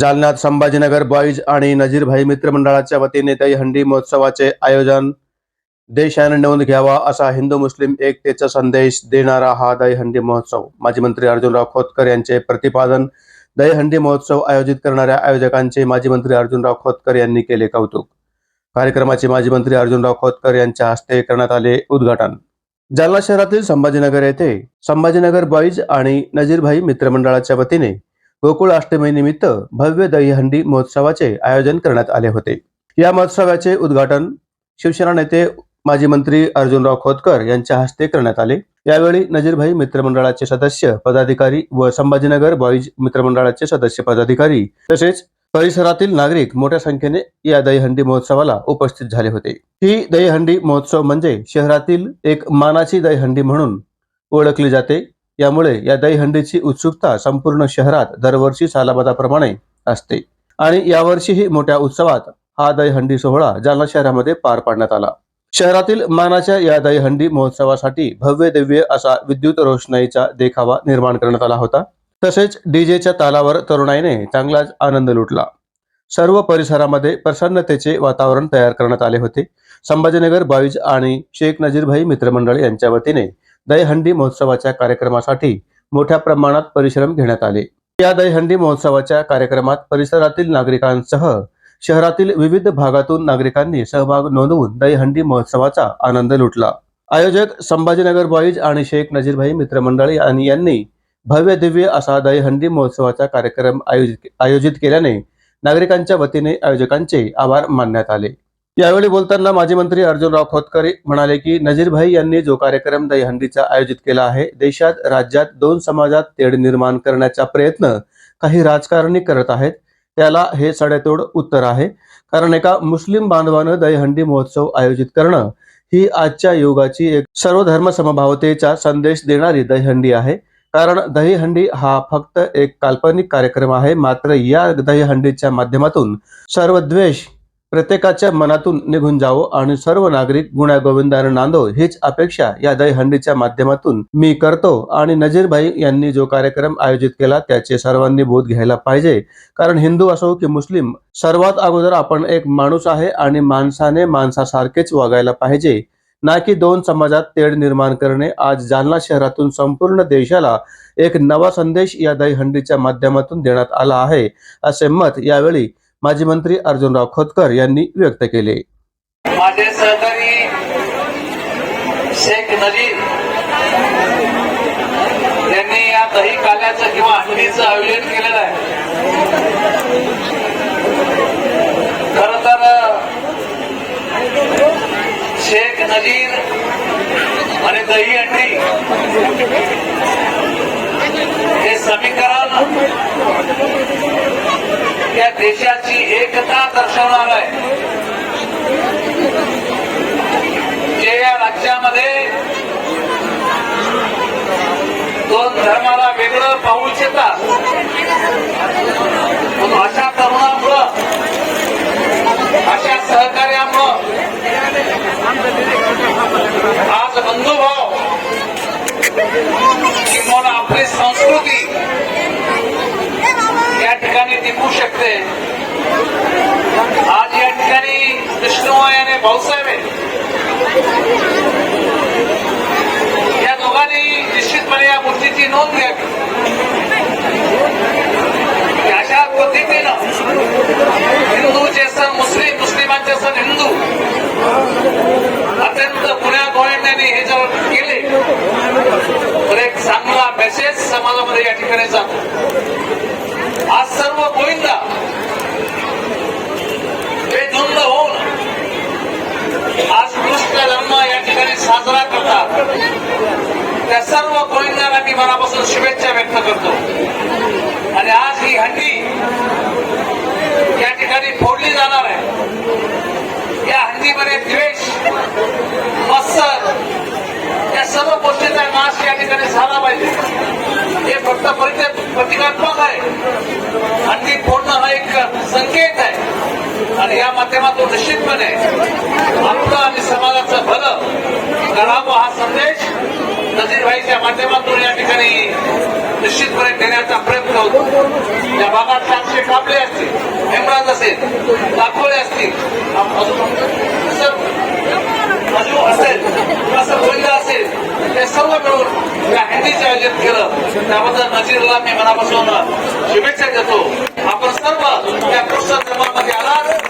जालन्यात संभाजीनगर बॉईज आणि नजीरभाई मित्रमंडळाच्या वतीने दहीहंडी महोत्सवाचे आयोजन देशाने नोंद घ्यावा असा हिंदू मुस्लिम एकतेचा संदेश देणारा हा दहीहंडी महोत्सव. माजी मंत्री अर्जुनराव खोतकर यांचे प्रतिपादन दहीहंडी महोत्सव आयोजित करणाऱ्या आयोजकांचे माजी मंत्री अर्जुनराव खोतकर यांनी केले कौतुक. कार्यक्रमाचे माजी मंत्री अर्जुनराव खोतकर यांच्या हस्ते करण्यात आले उद्घाटन. जालना शहरातील संभाजीनगर येथे संभाजीनगर बॉईज आणि नजीरभाई मित्रमंडळाच्या वतीने गोकुळ अष्टमीनिमित्त भव्य दहीहंडी महोत्सवाचे आयोजन करण्यात आले होते. या महोत्सवाचे उद्घाटन शिवसेना नेते माजी मंत्री अर्जुनराव खोतकर यांच्या हस्ते करण्यात आले. यावेळी नजीरभाई मित्रमंडळाचे सदस्य पदाधिकारी व संभाजीनगर बॉईज मित्रमंडळाचे सदस्य पदाधिकारी तसेच परिसरातील नागरिक मोठ्या संख्येने या दहीहंडी महोत्सवाला उपस्थित झाले होते. ही दहीहंडी महोत्सव म्हणजे शहरातील एक मानाची दहीहंडी म्हणून ओळखली जाते. यामुळे या दहीहंडीची उत्सुकता संपूर्ण शहरात दरवर्षी सालाबादाप्रमाणे असते. आणि यावर्षीही मोठ्या उत्सवात हा दहीहंडी सोहळा जालना शहरामध्ये पार पाडण्यात आला. शहरातील मानाच्या या दहीहंडी महोत्सवासाठी भव्य दिव्य असा विद्युत रोषणाईचा देखावा निर्माण करण्यात आला होता. तसेच डीजेच्या तालावर तरुणाईने चांगलाच आनंद लुटला. सर्व परिसरामध्ये प्रसन्नतेचे वातावरण तयार करण्यात आले होते. संभाजीनगर बावीज आणि शेख नजीरभाई मित्रमंडळ यांच्या वतीने दहीहंडी महोत्सवाच्या कार्यक्रमासाठी मोठ्या प्रमाणात परिश्रम घेण्यात आले. या दहीहंडी महोत्सवाच्या कार्यक्रमात परिसरातील नागरिकांसह शहरातील विविध भागातून नागरिकांनी सहभाग नोंदवून दहीहंडी महोत्सवाचा आनंद लुटला. आयोजक संभाजीनगर बॉईज आणि शेख नजीरभाई मित्रमंडळ आणि यांनी भव्य दिव्य असा दहीहंडी महोत्सवाचा कार्यक्रम आयोजित आयोजित केल्याने नागरिकांच्या वतीने आयोजकांचे आभार मानण्यात आले. यावेळी बोलताना माजी मंत्री अर्जुनराव खोतकरे म्हणाले की नजीरभाई यांनी जो कार्यक्रम दहीहंडीचा आयोजित केला आहे देशात राज्यात दोन समाजात तेढ निर्माण करण्याचा प्रयत्न काही राजकारणी करत आहेत. त्याला हे सडेतोड उत्तर आहे. कारण एका मुस्लिम बांधवानं दहीहंडी महोत्सव आयोजित करणं ही आजच्या युगाची एक सर्वधर्म समभावतेचा संदेश देणारी दहीहंडी आहे. कारण दहीहंडी हा फक्त एक काल्पनिक कार्यक्रम आहे मात्र या दहीहंडीच्या माध्यमातून सर्व द्वेष प्रत्येकाच्या मनातून निघून जावो आणि सर्व नागरिक गुण्यागोविंदाने नांदो हीच अपेक्षा या दहीहंडीच्या माध्यमातून मी करतो. आणि नजीरभाई यांनी जो कार्यक्रम आयोजित केला त्याचे सर्वांनी बोध घ्यायला पाहिजे. कारण हिंदू असो की मुस्लिम सर्वात अगोदर आपण एक माणूस आहे आणि माणसाने माणसासारखेच वागायला पाहिजे. ना की दोन समाजात तेढ निर्माण करणे. आज जालना शहरातून संपूर्ण देशाला एक नवा संदेश या दहीहंडीच्या माध्यमातून देण्यात आला आहे. असे मत यावेळी माजी मंत्री अर्जुनराव खोतकर यांनी व्यक्त केले. माझे सहकारी शेख नजीर यांनी या दही काल्याचं किंवा अंडीचं आयोजन केलेलं आहे. खर तर शेख नजीर आणि दही अंडी हे समीकरण या देशाची एकता दर्शवणार आहे. जे या राज्यामध्ये दोन धर्माला वेगळं पाहू इच्छितात पण अशा तरुणामुळं अशा सहकार्यामुळं आज बंधुभाव किंवा आपली संस्कृती या शकते आज या ठिकाणी कृष्णवाय आणि भाऊसाहेब आहेत. या दोघांनी निश्चितपणे या गोष्टीची नोंद घ्यावी अशा पद्धतीनं हिंदूचे सण मुस्लिम मुस्लिमांचे सण हिंदू अत्यंत गुन्ह्या गोळ्यांनी हे जर केले तर एक चांगला मेसेज समाजामध्ये या ठिकाणी जातो आज सर्व गोविंदा हे धुंद होऊन आज कृष्ण जन्म या ठिकाणी साजरा करतात त्या सर्व गोविंदांना मी मनापासून शुभेच्छा व्यक्त करतो. आणि आज ही हंडी या ठिकाणी फोडली जाणार आहे. या हंडीमध्ये द्वेष मत्सर या सर्व गोष्टीचा नाश या ठिकाणी झाला पाहिजे. हे फक्त प्रतिकात्मक आहे. हंडी फोडणं हा एक संकेत आहे. आणि या माध्यमातून निश्चितपणे आपलं आणि समाजाचं भलं करावं हा संदेश नजीरभाईच्या माध्यमातून या ठिकाणी निश्चितपणे देण्याचा प्रयत्न होतो. या भागात सातशे कापले असतील हेमराज असेल दाखवले असतील असं असेल असं गोविंदा असेल ते सर्व मिळून या हँडीचं आयोजन केलं. त्याबद्दल नजीरला मी मनापासून शुभेच्छा देतो. आपण सर्व या कृष्ण Obrigado.